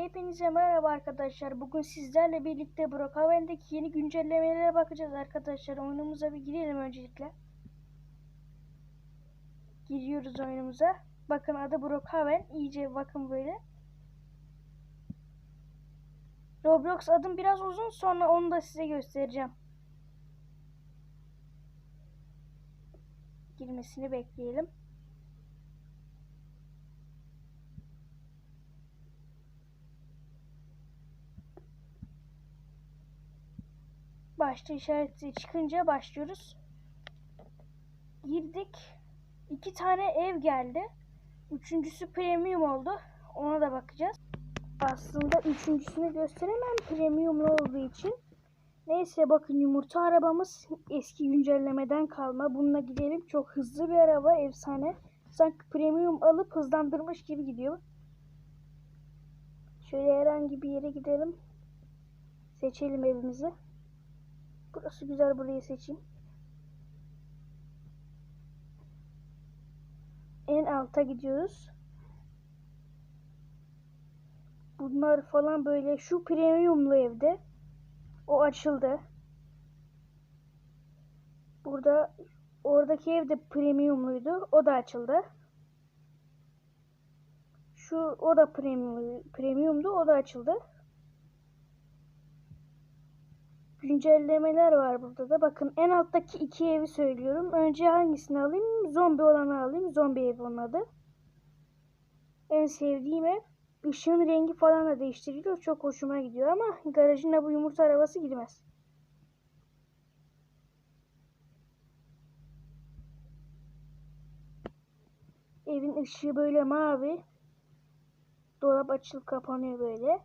Hepinize merhaba arkadaşlar. Bugün sizlerle birlikte Brookhaven'deki yeni güncellemelere bakacağız arkadaşlar. Oyunumuza bir girelim öncelikle. Giriyoruz oyunumuza. Bakın adı Brookhaven. İyice bakın böyle. Roblox adım biraz uzun sonra onu da size göstereceğim. Girmesini bekleyelim. Başta işareti çıkınca başlıyoruz. Girdik. İki tane ev geldi. Üçüncüsü premium oldu. Ona da bakacağız. Aslında üçüncüsünü gösteremem premiumlu olduğu için. Neyse bakın yumurta arabamız eski güncellemeden kalma. Bununla gidelim. Çok hızlı bir araba. Efsane. Sanki premium alıp hızlandırmış gibi gidiyor. Şöyle herhangi bir yere gidelim. Seçelim evimizi. Burası güzel burayı seçeyim. En alta gidiyoruz. Bunlar falan böyle şu premiumlu evde. O açıldı. Burada oradaki ev de premiumluydu. O da açıldı. Şu o da premium, premiumdu. O da açıldı. Güncellemeler var burada da. Bakın en alttaki iki evi söylüyorum. Önce hangisini alayım? Zombi olanı alayım. Zombi evi onun adı. En sevdiğim ev. Işığın rengi falan da değiştiriliyor. Çok hoşuma gidiyor ama garajına bu yumurta arabası girmez. Evin ışığı böyle mavi. Dolap açılıp kapanıyor böyle.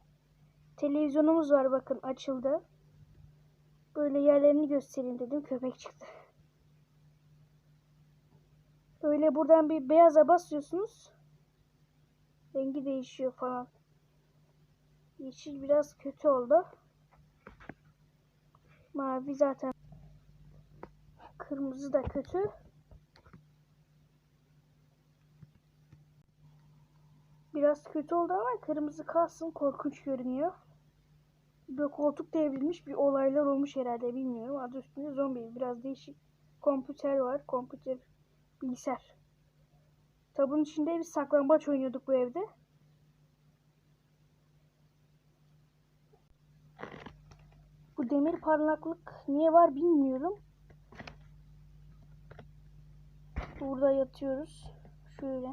Televizyonumuz var bakın açıldı. Böyle yerlerini göstereyim dedim. Köpek çıktı. Böyle buradan bir beyaza basıyorsunuz. Rengi değişiyor falan. Yeşil biraz kötü oldu. Mavi zaten. Kırmızı da kötü. Biraz kötü oldu ama kırmızı kalsın korkunç görünüyor. Böyle koltuk devrilmiş bir olaylar olmuş herhalde bilmiyorum. Adı üstünde zombi. Biraz değişik. Kompüter var. Kompüter bilgisayar. Tabun içinde bir saklambaç oynuyorduk bu evde. Bu demir parlaklık niye var bilmiyorum. Burada yatıyoruz. Şöyle.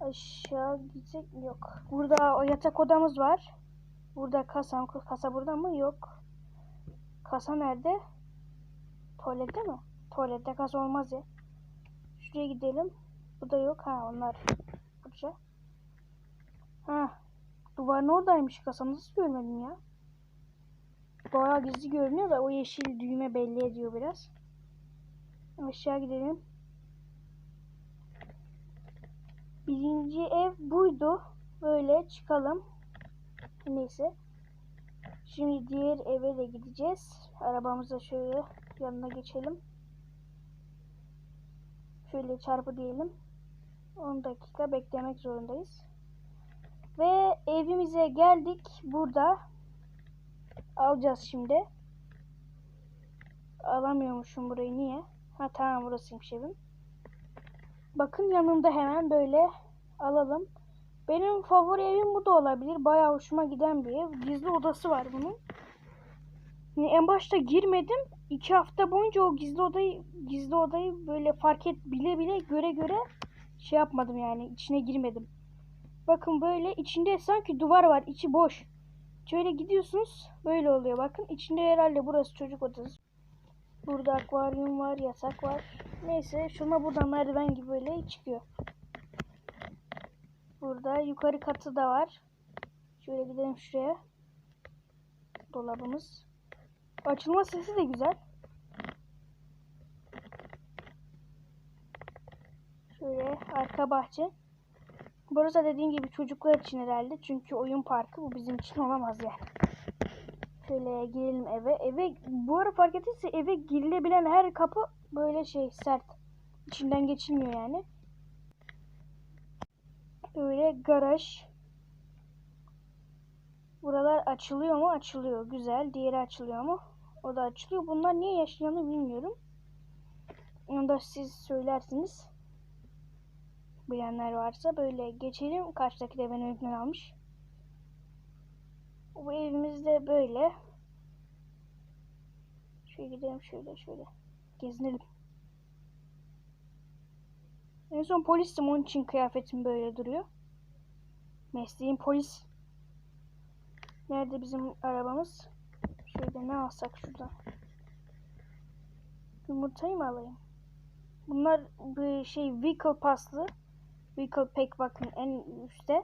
Aşağı gidecek yok. Burada o yatak odamız var. Burada kasa, kasa burada mı? Yok. Kasa nerede? Tuvalette mi? Tuvalette kasa olmaz ya. Şuraya gidelim. Bu da yok. Ha onlar. Burada. Ha. Duvarın oradaymış kasa. Nasıl görmedim ya? Bayağı gizli görünüyor da o yeşil düğme belli ediyor biraz. Aşağı gidelim. Birinci ev buydu. Böyle çıkalım. Neyse. Şimdi diğer eve de gideceğiz. Arabamıza şöyle yanına geçelim. Şöyle çarpı diyelim. 10 dakika beklemek zorundayız. Ve evimize geldik. Burada alacağız şimdi. Alamıyormuşum burayı. Niye? Ha tamam burasıymış evim. Bakın yanında hemen böyle alalım. Benim favori evim bu da olabilir. Bayağı hoşuma giden bir ev. Gizli odası var bunun. Yani en başta girmedim. İki hafta boyunca o gizli odayı gizli odayı böyle fark et bile bile göre göre şey yapmadım yani içine girmedim. Bakın böyle içinde sanki duvar var. içi boş. Şöyle gidiyorsunuz. Böyle oluyor. Bakın içinde herhalde burası çocuk odası. Burada akvaryum var, yatak var. Neyse şuna buradan merdiven gibi böyle çıkıyor. Burada yukarı katı da var. Şöyle gidelim şuraya. Dolabımız. Açılma sesi de güzel. Şöyle arka bahçe. Burası dediğim gibi çocuklar için herhalde. Çünkü oyun parkı bu bizim için olamaz yani. Şöyle girelim eve. Eve bu ara fark ettiyse eve girilebilen her kapı böyle şey sert. İçinden geçilmiyor yani. Böyle garaj. Buralar açılıyor mu? Açılıyor. Güzel. Diğeri açılıyor mu? O da açılıyor. Bunlar niye yaşlanıyor bilmiyorum. Onu da siz söylersiniz. Bilenler varsa böyle geçelim. Karşıdaki de beni önden almış. Bu evimiz de böyle. Şöyle gidelim şöyle şöyle. Gezinelim. En son polistim onun için kıyafetim böyle duruyor. Mesleğim polis. Nerede bizim arabamız? Şöyle ne alsak şuradan. Yumurtayı mı alayım? Bunlar bir şey vehicle paslı. Vehicle pack bakın en üstte.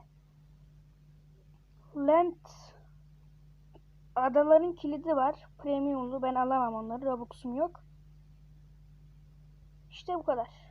Land Adaların kilidi var. Premiumlu. Ben alamam onları. Robux'um yok. İşte bu kadar.